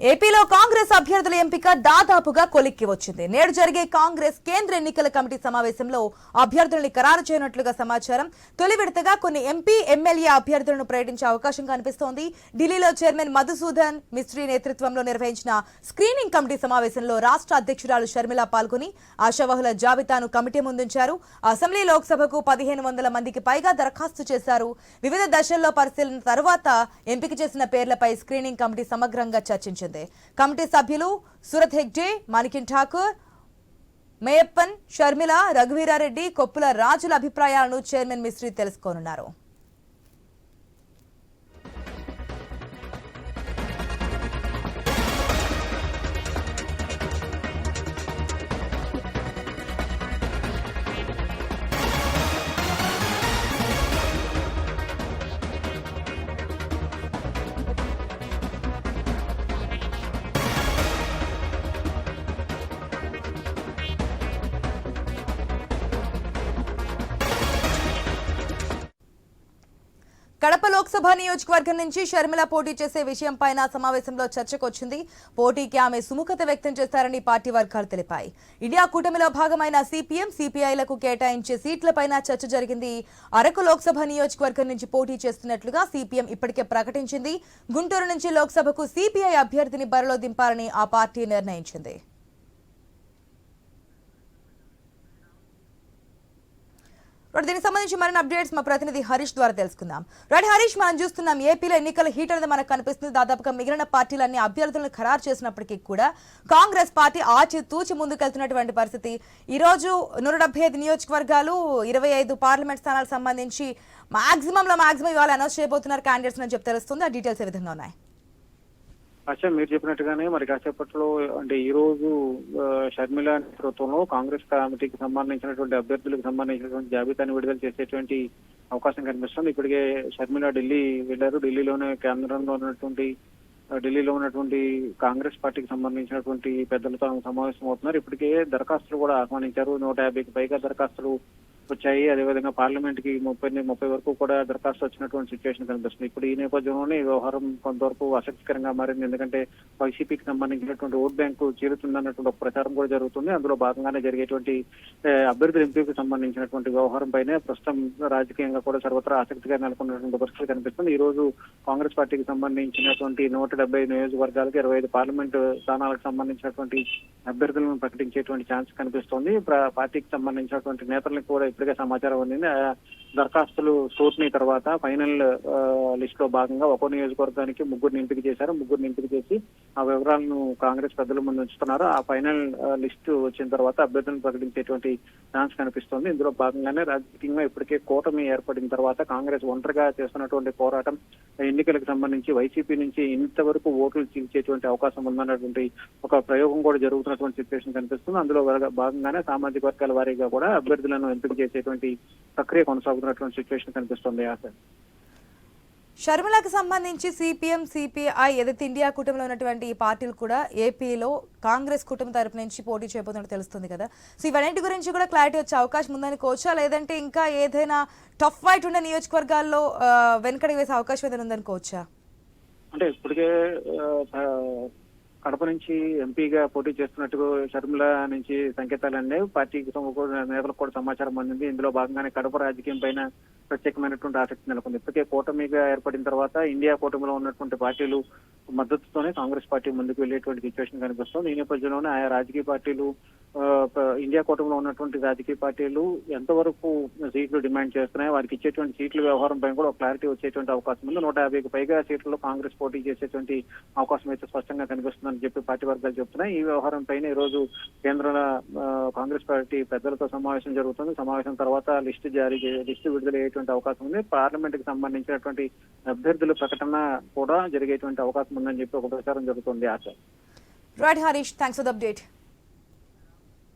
ఏపీలో కాంగ్రెస్ అభ్యర్థుల ఎంపిక దాదాపుగా కొలిక్కి వచ్చింది. నేడు జరిగే కాంగ్రెస్ కేంద్ర ఎన్నికల కమిటీ సమావేశంలో అభ్యర్థుల్ని ఖరారు చేయనట్లుగా సమాచారం. తొలి విడతగా కొన్ని ఎంపీ ఎమ్మెల్యే అభ్యర్థులను ప్రకటించే అవకాశం కనిపిస్తోంది. ఢిల్లీలో చైర్మన్ మధుసూదన్ మిస్త్రీ నేతృత్వంలో నిర్వహించిన స్క్రీనింగ్ కమిటీ సమావేశంలో రాష్ట్ర అధ్యక్షురాలు షర్మిల పాల్గొని ఆశావహుల జాబితాను కమిటీ ముందుంచారు. అసెంబ్లీ లోక్సభకు పదిహేను వందల మందికి పైగా దరఖాస్తు చేశారు. వివిధ దశల్లో పరిశీలన తర్వాత ఎంపిక చేసిన పేర్లపై స్క్రీనింగ్ కమిటీ సమగ్రంగా చర్చించారు చర్చించింది కమిటీ సభ్యులు సురత్ హెగ్డే మాణిక్యం ఠాకూర్ మేయప్పన్ షర్మిల రఘువీరారెడ్డి కొప్పుల రాజుల అభిప్రాయాలను చైర్మన్ మిశ్రీ తెలుసుకోనున్నారు. కడప లోక్సభ నియోజకవర్గం నుంచి షర్మిల పోటీ చేసే విషయంపైన సమావేశంలో చర్చకు వచ్చింది పోటీకి ఆమె సుముఖత వ్యక్తం చేస్తారని పార్టీ వర్గాలు తెలిపాయి. ఇండియా కూటమిలో భాగమైన సిపిఎం సిపిఐలకు కేటాయించే సీట్లపైన చర్చ జరిగింది. అరకు లోక్సభ నియోజకవర్గం నుంచి పోటీ చేస్తున్నట్లుగా సిపిఎం ఇప్పటికే ప్రకటించింది. గుంటూరు నుంచి లోక్సభకు సిపిఐ అభ్యర్థిని బరిలో దింపాలని ఆ పార్టీ నిర్ణయించింది. దీనికి సంబంధించి మరిన్ని అప్డేట్స్ మా ప్రతినిధి హరీష్ ద్వారా తెలుసుకుందాం. రైట్ హరీష్ మనం చూస్తున్నాం ఏపీలో ఎన్నికల హీట్ అనేది మనకు కనిపిస్తుంది. దాదాపుగా మిగిలిన పార్టీలన్నీ అభ్యర్థులను ఖరారు చేసినప్పటికీ కూడా కాంగ్రెస్ పార్టీ ఆచి తూచి ముందుకెళ్తున్నటువంటి పరిస్థితి. ఈ రోజు నూట డెబ్బై ఐదు నియోజకవర్గాలు ఇరవై ఐదు పార్లమెంట్ స్థానాలకు సంబంధించి మాక్సిమంలో మాక్సిమం ఇవాళ అనౌన్స్ చేయబోతున్నారు క్యాండిడేట్స్ అని చెప్పి తెలుస్తుంది. ఆ డీటెయిల్స్ ఏ విధంగా ఉన్నాయి? అచ్చా మీరు చెప్పినట్టుగానే మరి కాసేపట్లో అంటే ఈ రోజు షర్మిల నేతృత్వంలో కాంగ్రెస్ కమిటీకి సంబంధించినటువంటి అభ్యర్థులకు సంబంధించినటువంటి జాబితాను విడుదల చేసేటువంటి అవకాశం కనిపిస్తుంది. ఇప్పటికే షర్మిల ఢిల్లీ వెళ్ళారు. ఢిల్లీలోనే కేంద్రంలో ఉన్నటువంటి ఢిల్లీలో ఉన్నటువంటి కాంగ్రెస్ పార్టీకి సంబంధించినటువంటి పెద్దలతో సమావేశం అవుతున్నారు ఇప్పటికే దరఖాస్తులు కూడా ఆహ్వానించారు. నూట యాభైకి పైగా దరఖాస్తులు వచ్చాయి. అదేవిధంగా పార్లమెంట్కి ముప్పై ముప్పై వరకు కూడా దరఖాస్తు వచ్చినటువంటి సిచ్యువేషన్ కనిపిస్తుంది. ఇప్పుడు ఈ నేపథ్యంలోనే ఈ వ్యవహారం కొంతవరకు ఆసక్తికరంగా మారింది. ఎందుకంటే వైసీపీకి సంబంధించినటువంటి ఓట్ బ్యాంకు చేరుతుందన్నటువంటి ప్రచారం కూడా జరుగుతుంది. అందులో భాగంగానే జరిగేటువంటి అభ్యర్థుల ఎంపీకి సంబంధించినటువంటి వ్యవహారం పైనే ప్రస్తుతం రాజకీయంగా కూడా సర్వత్రా ఆసక్తిగా నెలకొన్నటువంటి పరిస్థితి కనిపిస్తుంది. ఈ రోజు కాంగ్రెస్ పార్టీకి సంబంధించినటువంటి నూట డెబ్బై నియోజకవర్గాలకు ఇరవై ఐదు పార్లమెంట్ స్థానాలకు సంబంధించినటువంటి అభ్యర్థులను ప్రకటించేటువంటి ఛాన్స్ కనిపిస్తోంది. పార్టీకి సంబంధించినటువంటి నేతలకు కూడా ఇప్పటికే సమాచారం అందింది ఆ దరఖాస్తులు స్క్రూటినీ తర్వాత ఫైనల్ లిస్ట్లో భాగంగా ఒక్కో నియోజకవర్గానికి ముగ్గురిని ఎంపిక చేశారు. ముగ్గురిని ఎంపిక చేసి ఆ వివరాలను కాంగ్రెస్ పెద్దల ముందు ఉంచుతున్నారు. ఆ ఫైనల్ లిస్ట్ వచ్చిన తర్వాత అభ్యర్థులను ప్రకటించేటువంటి ఛాన్స్ కనిపిస్తోంది. ఇందులో భాగంగానే రాజకీయంగా ఇప్పటికే కూటమి ఏర్పడిన తర్వాత కాంగ్రెస్ ఒంటరిగా చేస్తున్నటువంటి పోరాటం ఎన్నికలకు సంబంధించి వైసీపీ నుంచి ఇంతవరకు ఓట్లు చీల్చేటువంటి అవకాశం ఉందన్నటువంటి ఒక ప్రయోగం కూడా జరుగుతున్నటువంటి సిచ్యువేషన్ కనిపిస్తుంది. అందులో భాగంగానే సామాజిక వర్గాల వారీగా కూడా అభ్యర్థులను ఎంపిక చేసేటువంటి ప్రక్రియ కొనసాగుతున్నటువంటి సిచ్యువేషన్ కనిపిస్తుంది ఆశ షర్మిలకు సంబంధించి సిపిఎం సిపిఐ ఏదైతే ఇండియా కూటమిలో ఉన్నటువంటి ఈ పార్టీలు కూడా ఏపీలో కాంగ్రెస్ కూటమి తరపు నుంచి పోటీ చేయబోతున్నట్టు తెలుస్తుంది కదా. సో ఇవన్నింటి గురించి కూడా క్లారిటీ వచ్చే అవకాశం ఉందనుకోవచ్చా లేదంటే ఇంకా ఏదైనా టఫ్ ఫైట్ ఉన్న నియోజకవర్గాల్లో ఆ, వెనకడికి వేసే అవకాశం ఏదైనా ఉందనుకోవచ్చా అంటే ఇప్పటికే కడప నుంచి ఎంపీగా పోటీ చేస్తున్నట్టు షర్మిల నుంచి సంకేతాలు అందాయి పార్టీకి నేతలకు కూడా సమాచారం అందింది. ఇందులో భాగంగానే కడప రాజకీయం పైన ప్రత్యేకమైనటువంటి ఆసక్తి నెలకొంది. ఇప్పటికే కూటమిగా ఏర్పడిన తర్వాత ఇండియా కూటమిలో ఉన్నటువంటి పార్టీలు మద్దతుతోనే కాంగ్రెస్ పార్టీ ముందుకు వెళ్ళేటువంటి సిచ్యువేషన్ కనిపిస్తుంది. ఈ నేపథ్యంలోనే ఆయా రాజకీయ పార్టీలు ఇండియా కూటమిలో ఉన్నటువంటి రాజకీయ పార్టీలు ఎంతవరకు సీట్లు డిమాండ్ చేస్తున్నాయి వారికి ఇచ్చేటువంటి సీట్ల వ్యవహారం పైన కూడా ఒక క్లారిటీ వచ్చేటువంటి అవకాశం ఉంది. నూట యాభైకి పైగా సీట్లలో కాంగ్రెస్ పోటీ చేసేటువంటి అవకాశం అయితే స్పష్టంగా కనిపిస్తుందని చెప్పి పార్టీ వర్గాలు చెప్తున్నాయి. ఈ వ్యవహారం పైన ఈ రోజు కేంద్ర కాంగ్రెస్ పార్టీ పెద్దలతో సమావేశం జరుగుతుంది. సమావేశం తర్వాత లిస్టు జారీ లిస్టు విడుదల జరిగేటువంటి అవకాశం ఉంది. పార్లమెంట్కి సంబంధించినటువంటి అభ్యర్థుల ప్రకటన కూడా జరిగేటువంటి అవకాశం ఉందని చెప్పి ఒక ప్రచారం జరుగుతుంది ఆశ. Right Harish thanks for update